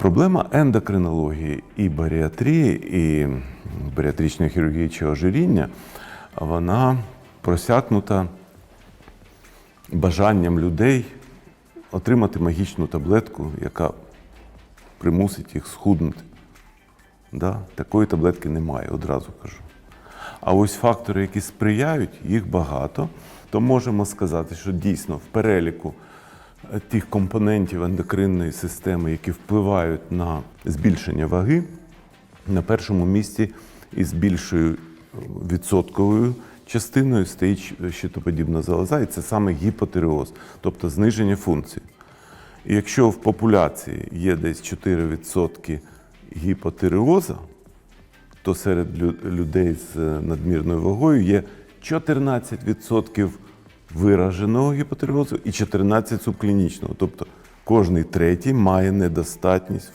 Проблема ендокринології і баріатрії, і баріатричної хірургії чи ожиріння, вона просякнута бажанням людей отримати магічну таблетку, яка примусить їх схуднути. Да? Такої таблетки немає, одразу кажу. А ось фактори, які сприяють, їх багато, то можемо сказати, що дійсно в переліку тих компонентів ендокринної системи, які впливають на збільшення ваги, на першому місці із більшою е, відсотковою частиною стоїть щитоподібна залоза, і це саме гіпотиреоз, тобто зниження функції. І якщо в популяції є десь 4% гіпотиреоза, то серед людей з е, надмірною вагою є 14% вираженого гіпотиреозу і 14% субклінічного. Тобто кожний третій має недостатність